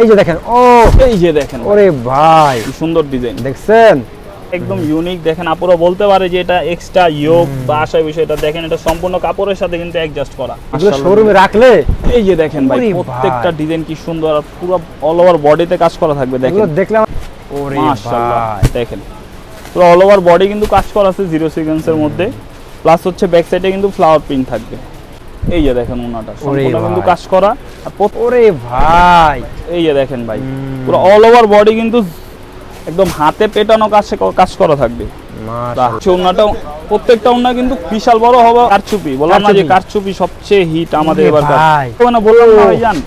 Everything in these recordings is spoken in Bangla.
এই যে দেখেন ও এই যে দেখেন ওরে ভাই। সুন্দর ডিজাইন দেখছেন? একদম ইউনিক দেখেন আপুরা বলতে পারে যে এটা এক্সট্রা ইয়োগ বা আশায় বিষয়টা দেখেন এটা সম্পূর্ণ কাপড়ের সাথে কিন্তু অ্যাডজাস্ট করা। শোরুমে রাখলে? এই যে দেখেন ভাই প্রত্যেকটা ডিজাইন কি সুন্দর আর পুরো অল ওভার বডিতে কাজ করা থাকবে দেখেন। দেখলাম ওরে ভাই। দেখেন। পুরো অল ওভার বডি কিন্তু কাজ করা আছে জিরো সিকোয়েন্সের মধ্যে। প্লাস হচ্ছে ব্যাক সাইডে কিন্তু ফ্লাওয়ার প্রিন্ট থাকবে। এই যে দেখেন ওনাটা সম্পূর্ণ কিন্তু কাজ করা। আর ওরে ভাই। এই যে দেখেন ভাই পুরো অল ওভার বডি কিন্তু একদম হাতে পেটানো কাজ কাজ করা থাকবে। ওনাটা প্রত্যেকটা ওনা কিন্তু বিশাল বড় হবে কারচুপি। বললাম না যে কারচুপি। সবচেয়ে হিট আমাদের এবার বললাম ভাই জান।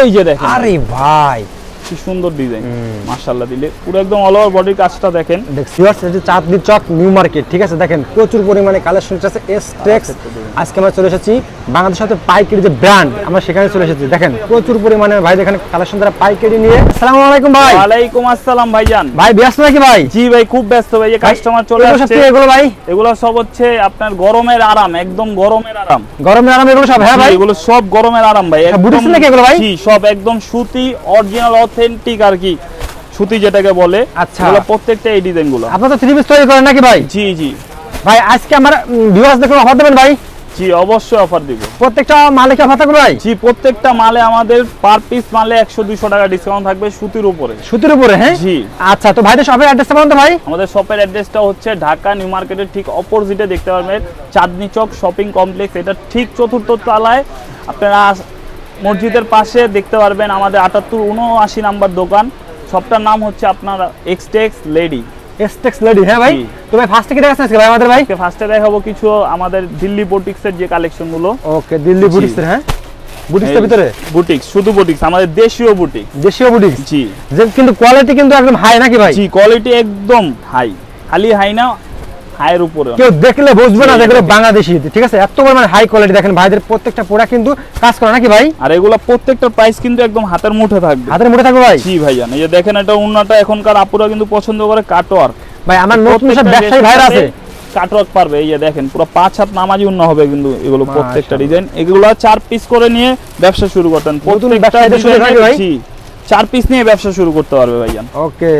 এই যে দেখেন আরে ভাই। কি সুন্দর ডিজাইন। মাশাআল্লাহ দিলে। পুরো একদম অল ওভার বডির কাজটা দেখেন। Viewers Chandni Chowk new market ঠিক আছে? দেখেন প্রচুর পরিমাণে কালেকশন আছে এস টেক্স আজকে আমরা চলে এসেছি বাংলাদেশের সাথে পাইকারি যে ব্র্যান্ড আমরা সেখানে চলে এসেছি। দেখেন প্রচুর পরিমাণে ভাই কালেকশন তারা পাইকারি নিয়ে। আসসালামু আলাইকুম ভাই। ওয়ালাইকুম আসসালাম ভাইজান। ভাই ব্যস্ত নাকি ভাই? জি ভাই খুব ব্যস্ত ভাই কাস্টমার চলে এগুলো আসছে। এগুলো ভাই? এগুলো সব হচ্ছে আপনার গরমের আরাম একদম গরমের আরাম। গরমের আরাম এগুলো সব হ্যাঁ ভাই? এগুলো সব গরমের আরাম ভাই সব বুটিক্স নাকি এগুলো ভাই? জি সব একদম সুতি অরিজিনাল অথেন্টিক আর কি সুতি যেটাকে বলে আচ্ছা। প্রত্যেকটা এই ডিজাইনগুলো আপনারা তো থ্রি পিস তৈরি করেন নাকি ভাই? জি জি। ভাই আজকে আমার ভিউয়ার্স দেখুন অফার দেবেন ভাই? জি অবশ্যই অফার দিব। প্রত্যেকটা মালিক অফার থাকবে ভাই? জি প্রত্যেকটা মালে আমাদের পার পিস মালে একশো দুইশো টাকা ডিসকাউন্ট থাকবে সুতির উপরে। সুতির উপরে হ্যাঁ? জি। আচ্ছা তো ভাইদের শপের অ্যাড্রেসটা বলুন তো ভাই। আমাদের শপের অ্যাড্রেসটা হচ্ছে ঢাকা নিউ মার্কেটের ঠিক অপোজিটে দেখতে পারবেন। চাঁদনি চক শপিং কমপ্লেক্স এটা ঠিক চতুর্থ তলায়। আপনারা মসজিদের পাশে দেখতে পারবেন আমাদের আটাত্তর উনআশি নাম্বার দোকান। সবটার নাম হচ্ছে আপনার এক্সটেক্স লেডি এসটেক্স লেডি হ্যাঁ ভাই। তো ভাই ফার্স্ট থেকে দেখাচ্ছেন আজকে ভাই আমাদের ভাই? আজকে ফার্স্টে দেখাবো কিছু আমাদের দিল্লি বোটিক্সের যে কালেকশনগুলো। ওকে দিল্লি বুটিক্সের হ্যাঁ? বুটিক্সের ভিতরে? বুটিক্স শুধু বুটিক্স আমাদের দেশীয় বুটিক দেশীয় বুটিক্স? জি। কিন্তু কোয়ালিটি কিন্তু একদম হাই নাকি ভাই? জি কোয়ালিটি একদম হাই খালি হাই না হাইয়ের উপরে। কেউ দেখলে বুঝবে না যেগুলো বাংলাদেশি। ঠিক আছে? এত পরিমাণ হাই কোয়ালিটি দেখেন ভাইদের প্রত্যেকটা প্রোডাক্ট কিন্তু কাজ করে নাকি ভাই? আর এগুলো প্রত্যেকটা প্রাইস কিন্তু একদম হাতের মুঠে থাকবে। হাতের মুঠে থাকবে ভাই? জি ভাইজান এই যে দেখেন এটা উন্নাটা এখনকার আপুরা কিন্তু পছন্দ করে ভাই আমার নতুন সব ব্যবসায়ী ভাইরা আছে। কাটওয়ার্ক পারবে এই যে দেখেন পুরো পাঁচ হাত নামাজি উন্ন হবে কিন্তু এগুলো প্রত্যেকটা ডিজাইন এগুলো চার পিস করে নিয়ে ব্যবসা শুরু করতেন। প্রত্যেকটা চার পিস নিয়ে ব্যবসা শুরু করতে পারবে ভাইজান। ওকে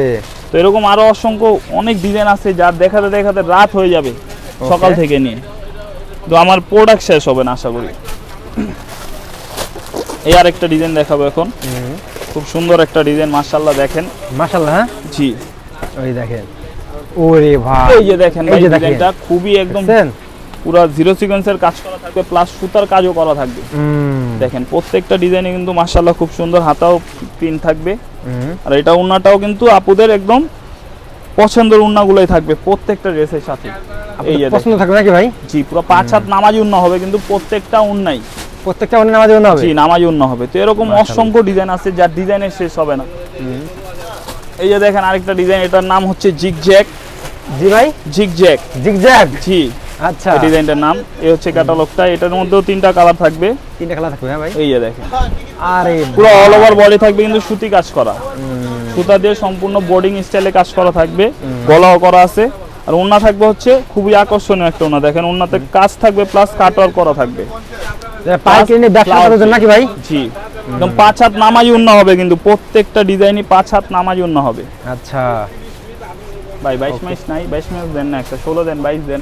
তো এরকম আরও অসংখ্য অনেক ডিজাইন আছে যা দেখাতে দেখাতে রাত হয়ে যাবে সকাল থেকে নিয়ে। তো আমার প্রোডাক্ট শেষ হবে না আশা করি। এই আর একটা ডিজাইন দেখাবো এখন। খুব সুন্দর একটা ডিজাইন মাশাআল্লাহ দেখেন। মাশাআল্লাহ হ্যাঁ? জি। ওই দেখেন। ওরে ভাই। এই যে দেখেন এই যে দেখেন। ডিজাইনটা খুবই একদম? পুরো জিরো সিকোয়েন্সের কাজ করা থাকবে প্লাস সুতার কাজও করা থাকবে। দেখেন প্রত্যেকটা ডিজাইনে কিন্তু মাশাআল্লাহ খুব সুন্দর হাতাও প্রিন্ট থাকবে। আর এটা উন্নাটাও কিন্তু আপুদের একদম পছন্দের উন্নাগুলোই থাকবে প্রত্যেকটা ড্রেসের সাথে। এই যে পছন্দ থাকবে নাকি ভাই? জি পুরো পাঁচ হাত নামাজি উন্ন হবে কিন্তু প্রত্যেকটা উন্নাই। প্রত্যেকটা অন্য নামাজ জন্য হবে? জি নামাজি উন্ন হবে। তো এরকম অসংখ্য ডিজাইন আছে যার ডিজাইনের শেষ হবে না। এই যে দেখেন আরেকটা ডিজাইন এটার নাম হচ্ছে জিগ জ্যাক জি ভাই? জিগ জ্যাক জিগজ্যাগ জি। আচ্ছা। ডিজাইনটার নাম এই হচ্ছে ক্যাটালগটা। এটার মধ্যেও তিনটা কালার থাকবে। তিনটা খেলা থাকবে হ্যাঁ ভাই। এই যে দেখেন। আরে পুরো অল ওভার বডি থাকবে কিন্তু সুতি কাজ করা। সুতা দিয়ে সম্পূর্ণ বোর্ডিং স্টাইলে কাজ করা থাকবে। গলাও করা আছে। আর ওন্না থাকবে হচ্ছে খুবই আকর্ষণীয় একটা ওন্না দেখেন ওন্নাতে কাজ থাকবে প্লাস কাটওয়ার করা থাকবে। পাইকারি নিয়ে ব্যবসা করার জন্য নাকি ভাই? জি। একদম পাঁচ হাত নামাজি উন্না হবে কিন্তু প্রত্যেকটা ডিজাইনই পাঁচ হাত নামাজি উন্না হবে। আচ্ছা। ভাই বাইশ মাইশ নাই বাইশ মাইশ দেন না একটা ষোলো দেন বাইশ দেন।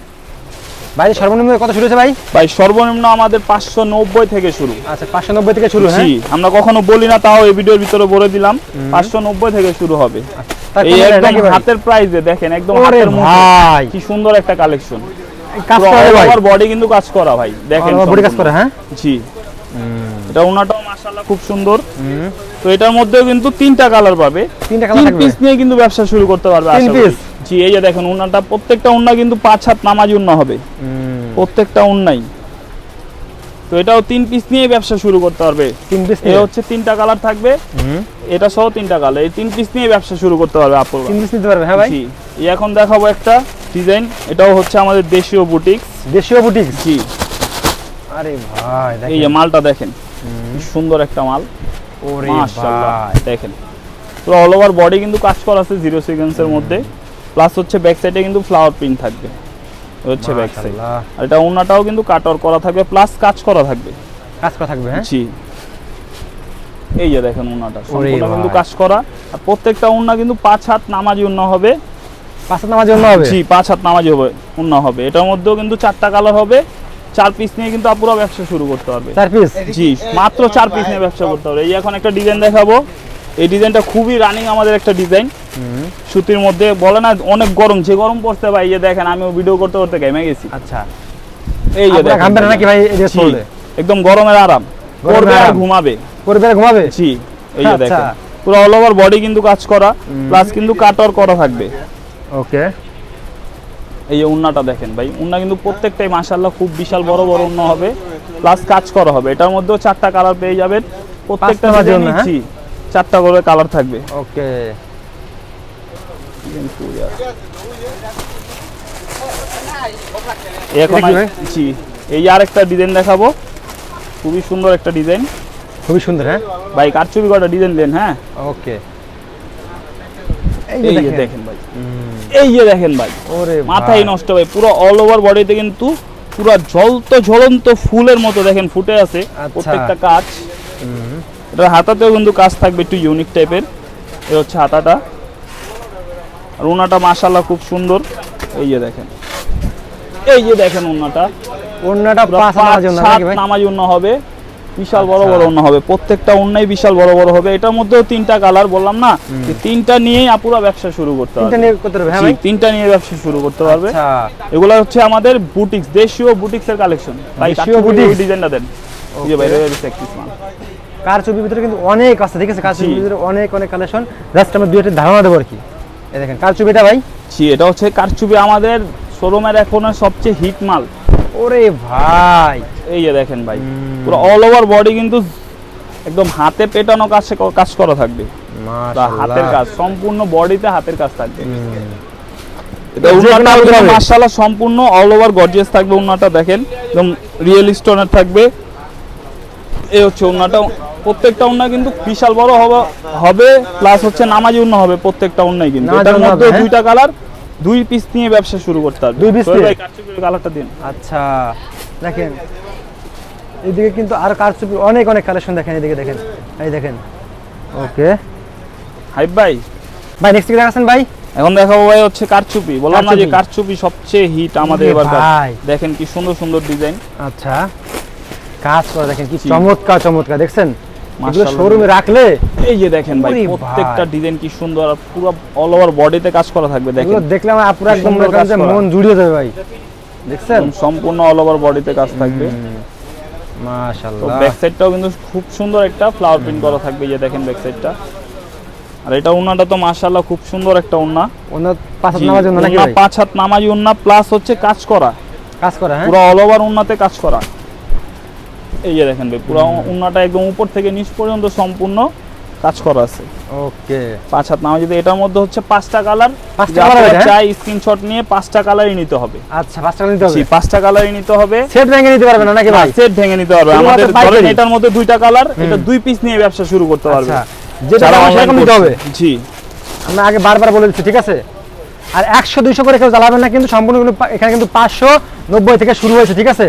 ভাই সর্বনিম্ন কত শুরু হয়েছে ভাই? ভাই সর্বনিম্ন আমাদের পাঁচশো নব্বই থেকে শুরু। আচ্ছা পাঁচশো নব্বই থেকে শুরু হ্যাঁ? আমরা কখনো বলি না তাও এই ভিডিওর ভিতরে বলে দিলাম। পাঁচশো নব্বই থেকে শুরু হবে। এই একদম হাতের প্রাইসে দেখেন একদম হাতের ভাই। কি সুন্দর একটা কালেকশন কাজ করে ভাই। বডি কিন্তু কাজ করা ভাই দেখেন বডি কাজ। করে হ্যাঁ? জি। এটা ওনাটাও মাশাআল্লাহ খুব সুন্দর। তো এটার মধ্যেও কিন্তু তিনটা কালার পাবে। তিনটা কালার থাকবে। পিস নিয়ে কিন্তু ব্যবসা শুরু করতে পারবে আশা করি। জি এই যে দেখেন উন্নাটা প্রত্যেকটা উন্না কিন্তু পাঁচ হাত নামাজি উন্না হবে। প্রত্যেকটা উন্নাই। তো এটাও তিন পিস নিয়ে ব্যবসা শুরু করতে পারবে তিন পিস এ হচ্ছে তিনটা কালার থাকবে। এটা সহ তিনটা কালার এই তিন পিস নিয়ে ব্যবসা শুরু করতে পারবে আপনারা তিন পিস নিতে পারবে হ্যাঁ ভাই? জি। এখন দেখাবো একটা ডিজাইন এটাও হচ্ছে আমাদের দেশীয় বুটিক দেশীয় বুটিক জি। আরে ভাই দেখেন এই যে মালটা দেখেন। সুন্দর একটা মাল। ওরে মাশাআল্লাহ ভাই দেখেন। পুরো অল ওভার বডি কিন্তু কাজ করা আছে জিরো সিকোয়েন্সের মধ্যে। প্লাস হচ্ছে ব্যাক সাইডে কিন্তু ফ্লাওয়ার প্রিন্ট থাকবে। হচ্ছে ব্যাক সাইড আর এটা ওনাটাও কিন্তু কাটর করা থাকবে প্লাস কাজ করা থাকবে। কাজ করা থাকবে হ্যাঁ? জি। এই যে দেখেন উন্নাটা সম্পূর্ণ কিন্তু কাজ করা। আর প্রত্যেকটা উন্না কিন্তু পাঁচ হাত নামাজি উন্না হবে। পাঁচ নামার জন্য হবে? জি পাঁচ হাত নামাজি হবে উন্না হবে। এটার মধ্যেও কিন্তু চারটা কালার হবে। চার পিস নিয়ে কিন্তু আপুরা ব্যবসা শুরু করতে পারবে। চার পিস জি মাত্র চার পিস নিয়ে ব্যবসা করতে হবে এই এখন একটা ডিজাইন দেখাবো। এই ডিজাইনটা খুবই রানিং আমাদের একটা ডিজাইন। সুতির মধ্যে বলে না অনেক গরম যে গরম পড়তে ভাই এই যে দেখেন আমিও ভিডিও করতে করতে ঘেমে গেছি। আচ্ছা। এই যে দেখেন না নাকি ভাই এই জি, পরলে একদম গরমের আরাম। করবে আর। ঘুমাবে। পরিবারে ঘুমাবে? জি এই যে আচ্ছা। দেখেন। পুরো অল ওভার বডি কিন্তু কাজ করা প্লাস কিন্তু কাটর করা থাকবে। ওকে। এই যে উন্নাটা দেখেন ভাই উন্না কিন্তু প্রত্যেকটাই মাশাআল্লাহ খুব বিশাল বড় বড় উন্না হবে প্লাস কাজ করা হবে। এটার মধ্যেও চারটা কালার পেয়ে যাবেন। প্রত্যেকটা উন্না, হ্যাঁ? চারটা করে কালার থাকবে। ওকে। এখন? জি এই আর একটা ডিজাইন দেখাবো। খুবই সুন্দর একটা ডিজাইন খুবই সুন্দর হ্যাঁ? ভাই কারচুপি কটা ডিজাইন দেন হ্যাঁ? ওকে। এই যে দেখেন। ভাই। এই যে দেখেন ভাই। ওরে মাথায় নষ্ট ভাই পুরো অল ওভার বডিতে কিন্তু পুরো জ্বলন্ত ঝলন্ত ফুলের মতো দেখেন ফুটে আছে। আচ্ছা। প্রত্যেকটা কাজ। এটা হাতাতেও কিন্তু কাজ থাকবে একটু ইউনিক টাইপের এ হচ্ছে হাতাটা। আর ওনাটা মাশাল্লাহ খুব সুন্দর। এই যে দেখেন। এই যে দেখেন ওনাটা নামাজ হবে। বিশাল বড় আচ্ছা। বড় হবে। প্রত্যেকটা বিশাল বড় বড় হবে। এটার মধ্যেও তিনটা কালার বললাম না? তিনটা নিয়েই আপুরা ব্যবসা শুরু করতে পারবে। হ্যাঁ তিনটা নিয়ে ব্যবসা শুরু করতে পারবে। আচ্ছা। এগুলো হচ্ছে আমাদের বুটিক্স দেশীয় বুটিক্সের কালেকশন বুটিক্স? ডিজাইনটা দেন। এই যে। কার ছবির ভিতরে কিন্তু অনেক আছে ঠিক আছে কার ছবির ভিতরে অনেক অনেক কালেকশন জাস্ট আমরা দুই একটা ধারণা দেবো আর কি। এই দেখেন কার ছবিটা ভাই? জি এটা হচ্ছে কারচুপি আমাদের শোরুমের এখন সবচেয়ে হিট মাল। ওরে ভাই। এই যে দেখেন ভাই পুরো অল ওভার বডি কিন্তু একদম হাতে পেটানো কাজ কাজ করা থাকবে। হাতের কাজ সম্পূর্ণ বডিতে হাতের কাজ থাকবে। এটা উন্নাটা। মাশাআল্লাহ সম্পূর্ণ অল ওভার গর্জিয়াস থাকবে উন্নাটা দেখেন। একদম রিয়েল স্টোনের থাকবে। এই হচ্ছে উন্নাটা প্রত্যেকটা উন্না কিন্তু বিশাল বড় হবে প্লাস হচ্ছে নামাজি উন্না হবে প্রত্যেকটা উন্নাই কিন্তু। এটার মধ্যে হ্যাঁ? দুইটা কালার দুই পিস নিয়ে ব্যবসা শুরু করতে হবে। দুই? ভাই কালারটা দিন। আচ্ছা দেখেন এদিকে কিন্তু আর কার ছবি অনেক অনেক কালেকশন দেখেন এদিকে দেখেন এই দেখেন। ওকে। হাইব ভাই। ভাই নেক্সট কি দেখাচ্ছেন ভাই? এখন দেখাবো ভাই হচ্ছে কারচুপি। বললাম না যে কারচুপি। কারচুপি সবচেয়ে হিট আমাদের এবার ভাই। দেখেন কি সুন্দর সুন্দর ডিজাইন আচ্ছা কাজ করে দেখেন কি চমৎকার চমৎকার দেখছেন। শোরুমে রাখলে এই যে দেখেন ভাই প্রত্যেকটা ডিজাইন কি সুন্দর আর পুরো অল ওভার বডিতে কাজ করা থাকবে দেখেন। এগুলো দেখলে পুরো একদম মনে জুড়িয়ে যাবে ভাই। দেখছেন? সম্পূর্ণ অল ওভার বডিতে কাজ থাকবে। মাশাআল্লাহ। ব্যাক সাইডটাও কিন্তু খুব সুন্দর একটা ফ্লাওয়ার প্রিন্ট করা থাকবে যে দেখেন ব্যাক সাইডটা আর এটা উন্নাটা তো মাশাআল্লাহ খুব সুন্দর একটা উন্না অন্য পাঁচ হাত জি, নামার জন্য নাকি উন্না পাঁচ হাত নামাজি উন্না প্লাস হচ্ছে কাজ করা। কাজ করা হ্যাঁ? পুরো অল ওভার উন্নাতে কাজ করা। এই যে দেখেন ভাই পুরো উন্নাটা একদম উপর থেকে নিচ পর্যন্ত সম্পূর্ণ কাজ করা আছে। ওকে। পাঁচ হাত নামাজি দিয়ে এটার মধ্যে হচ্ছে পাঁচটা কালার পাঁচটা হ্যাঁ? চাই স্ক্রিনশট নিয়ে পাঁচটা কালারই নিতে হবে। আচ্ছা পাঁচ টাকা নিতে হবে? জি পাঁচটা কালারই নিতে হবে। সেট ভেঙে নিতে পারবে না নাকি ভাই? সেট ভেঙে নিতে পারবে আমাদের ধরেন এটার মধ্যে দুইটা কালার এটা দুই পিস নিয়ে ব্যবসা শুরু করতে পারবে। আচ্ছা যেটা নিতে হবে? জি। আমরা আগে বারবার বলে দিচ্ছি ঠিক আছে? আর একশো দুইশো করে কেউ জ্বালাবেন না কিন্তু সম্পূর্ণ কিন্তু এখানে কিন্তু পাঁচশো নব্বই থেকে শুরু হয়েছে ঠিক আছে?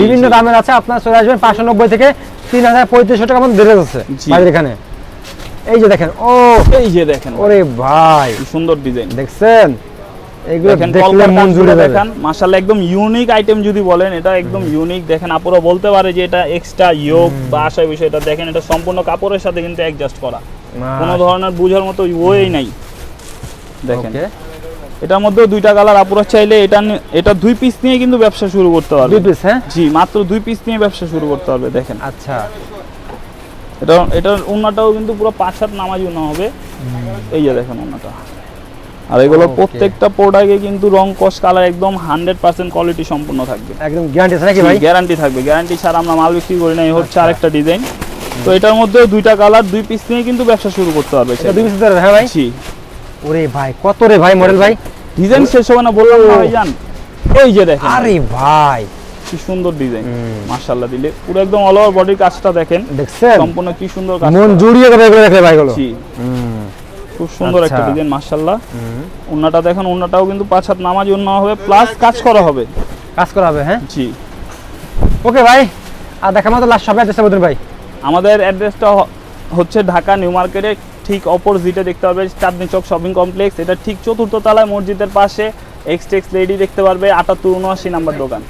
বিভিন্ন দামের আছে আপনার চলে আসবেন পাঁচশো নব্বই থেকে তিন হাজার পঁয়ত্রিশশো টাকা মতো বেড়ে যাচ্ছে। এখানে। এই যে দেখেন ও এই যে দেখেন ওরে ভাই। সুন্দর ডিজাইন দেখছেন? এগুলো দেখলে মন জুড়ে দেখেন মাশাআল্লাহ একদম ইউনিক আইটেম যদি বলেন এটা একদম ইউনিক দেখেন আপুরা বলতে পারে যে এটা এক্সট্রা বা আশায় বিষয়টা। দেখেন এটা সম্পূর্ণ কাপড়ের সাথে কিন্তু অ্যাডজাস্ট করা। কোনো ধরনের বুঝার মতো ওয়েই নাই। দেখেন। এটার মধ্যেও দুইটা কালার আপুরা চাইলে এটা এটা দুই পিস নিয়ে কিন্তু ব্যবসা শুরু করতে পারবে। দুই পিস হ্যাঁ? জি মাত্র দুই পিস নিয়ে ব্যবসা শুরু করতে পারবে দেখেন। আচ্ছা। এটা এটার উন্নাটাও কিন্তু পুরো পাঁচ হাত নামাজি উন্না হবে। এই যে দেখেন উন্নাটা। আর এগুলো প্রত্যেকটা প্রোডাক্টে কিন্তু রং কস কালার একদম হান্ড্রেড পার্সেন্ট কোয়ালিটি সম্পূর্ণ থাকবে। একদম গ্যারান্টি নাকি ভাই? গ্যারান্টি থাকবে। গ্যারান্টি ছাড়া আমরা মাল বিক্রি করি না এই হচ্ছে আচ্ছা। আরেকটা ডিজাইন তো এটার মধ্যে দুইটা কালার দুই পিস নিয়ে কিন্তু ব্যবসা শুরু করতে পারবে দুই পিস হ্যাঁ ভাই? জি। ওরে ভাই কত রে ভাই মডেল ভাই? ডিজাইন শেষ হবে না বললাম না ভাইজান। এই যে দেখেন। আরে ভাই। কি সুন্দর ডিজাইন। মাশাআল্লাহ দিলে। পুরো একদম অল ওভার বডির কাজটা দেখেন। দেখছেন? সম্পূর্ণ কি সুন্দর কাজ মন জুড়িয়ে যাবে এগুলো দেখলে ভাইগুলো। জি। খুব সুন্দর একটা আচ্ছা। ডিজাইন মাশাআল্লাহ। হুম। উন্নাটা দেখেন উন্নাটাও কিন্তু পাঁচ হাত নামাজ উন্না হবে প্লাস কাজ করা হবে। কাজ করা হবে হ্যাঁ? জি। ওকে ভাই আর দেখা মতো লাস্ট সবাই চেষ্টা করতেন ভাই। আমাদের অ্যাড্রেসটা হচ্ছে ঢাকা নিউ মার্কেটের ঠিক অপোজিটে দেখতে পাবেন চাঁদনি চক শপিং কমপ্লেক্স এটা ঠিক চতুর্থ তলায় মসজিদের পাশে। এক্সটেক্স লেডি দেখতে পারবে, আটাত্তর উনআশি নাম্বার দোকান।